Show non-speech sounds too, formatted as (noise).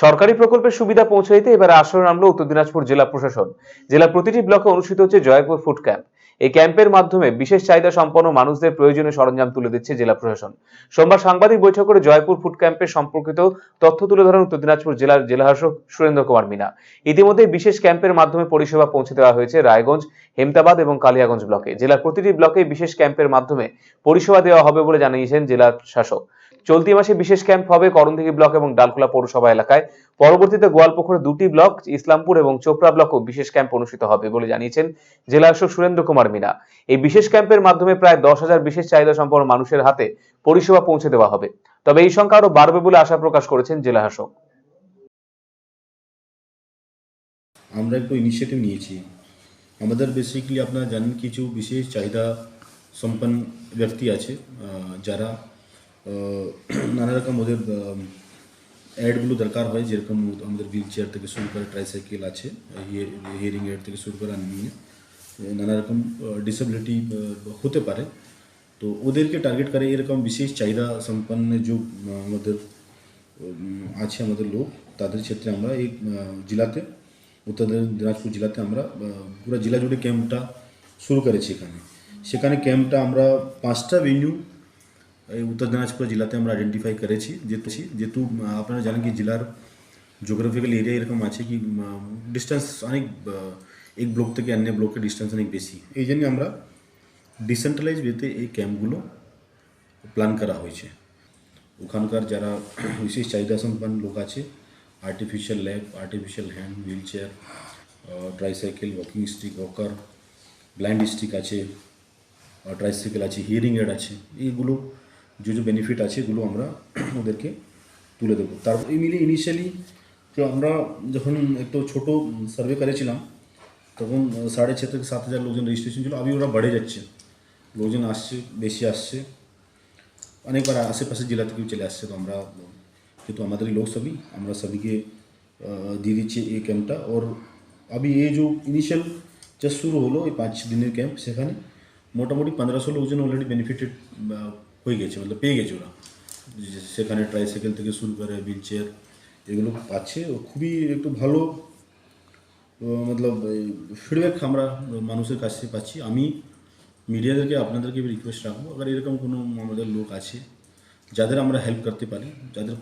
সরকারি প্রকল্পের সুবিধা পৌঁছে দিতে এবার আসরে নামলো উত্তর দিনাজপুর জেলা প্রশাসন। জেলা প্রতিটি ব্লকে অনুষ্ঠিত হচ্ছে জয়পুর ফুড ক্যাম্প। এই ক্যাম্পের মাধ্যমে বিশেষ চাহিদা সম্পন্ন মানুষদের প্রয়োজনীয় সরঞ্জাম তুলে দিচ্ছে জেলা প্রশাসন। সোমবার সাংবাদিক বৈঠক করে জয়পুর ফুড ক্যাম্পের সম্পর্কিত তথ্য তুলে ধরেন উত্তর দিনাজপুর জেলার জেলাশাসক সুরেন্দ্র কুমার মিনা। ইতিমধ্যে বিশেষ ক্যাম্পের মাধ্যমে পরিষেবা পৌঁছে দেওয়া হয়েছে রায়গঞ্জ, হেমতাবাদ এবং কালিয়াগঞ্জ ব্লকে। জেলার প্রতিটি ব্লকে বিশেষ ক্যাম্পের মাধ্যমে পরিষেবা দেওয়া হবে বলে জানিয়েছেন জেলার শাসক। চলতি মাসে বিশেষ ক্যাম্প হবে করণদিঘি ব্লক এবং ডালখোলা পৌরসভা এলাকায়। পরবর্তীতে গোয়ালপুকুরে দুটি ব্লক, ইসলামপুর এবং চোপড়া ব্লকও বিশেষ ক্যাম্প অনুষ্ঠিত হবে বলে জানিয়েছেন জেলা সুরেন্দ্র কুমার মিনা। এই বিশেষ ক্যাম্পের মাধ্যমে প্রায় দশ হাজার বিশেষ চাহিদা সম্পন্ন মানুষের হাতে পরিষেবা পৌঁছে দেওয়া হবে। তবে এই সংখ্যা আরও বাড়বে বলে আশা প্রকাশ করেছেন জেলা শাসক আমরা একটু ইনিশিয়েটিভ নিয়েছি। আমাদের বেসিক্যালি আপনারা জানেন কিছু বিশেষ চাহিদা সম্পন্ন ব্যক্তি আছে যারা (clears throat) নানা রকম ওদের অ্যাডগুলো দরকার হয়, যেরকম আমাদের হুইল চেয়ার থেকে শুরু করে ট্রাইসাইকেল আছে হিয়ারিং এড থেকে শুরু করে নিয়ে। নানা রকম ডিসেবিলিটি হতে পারে। তো ওদেরকে টার্গেট করে এরকম বিশেষ চাহিদা সম্পন্ন যে আমাদের আছে আমাদের লোক, তাদের ক্ষেত্রে আমরা এই জেলাতে, উত্তর দিনাজপুর জেলাতে আমরা পুরো জেলা জুড়ে ক্যাম্পটা শুরু করেছি এখানে। সেখানে ক্যাম্পটা আমরা পাঁচটা ভেন্যু এই উত্তর দিনাজপুর জেলাতে আমরা আইডেন্টিফাই করেছি যেহেতু যেহেতু আহ, আপনারা জানেন কি জেলার জিওগ্রাফিক্যাল এরিয়া এরকম আছে কি ডিস্টেন্স অনেক আহ, এক ব্লক থেকে অন্য ব্লকের ডিস্টেন্স অনেক বেশি এই জন্য আমরা ডিসেন্ট্রালাইজ ওয়েতে এই ক্যাম্পগুলো প্ল্যান করা হয়েছে ওখানকার যারা বিশেষ চাহিদা সম্পন্ন লোক আছে artificial leg artificial hand wheelchair tricycle walking stick walker blind stick আছে ট্রাইসাইকেল আছে হিয়ারিং এড আছে এইগুলো जो जो बेनिफिट आगो हमें तुले देव तर मिले इनिशियलि तो हमें जो एक तो छोटो सार्वे कर तक साढ़े छः सात हज़ार लोक जन रेजिस्ट्रेशन छो अभी बढ़े जा लोक जन आस बस अनेक बार आशेपाशे जिला चले आससे तो जेहतु लोक सभी सभी के दी दीचे ये कैम्पटा और अभी ये जो इनिशियल जस्ट शुरू हलो पाँच दिन कैम्प से मोटामोटी पंद्रह सौ लोक जन अलरेडी बेनिफिटेड হয়ে গেছে মানে পেয়ে গেছে ওরা। সেখানে ট্রাইসাইকেল থেকে শুরু করে হুইল চেয়ার এগুলো পাচ্ছে। ও খুবই একটু ভালো মতলব ফিডব্যাক আমরা মানুষের কাছ থেকে পাচ্ছি। আমি মিডিয়াদেরকে আপনাদেরকে রিকোয়েস্ট রাখব। আবার এরকম কোনো আমাদের লোক আছে, যাদের আমরা হেল্প করতে পারি, যাদের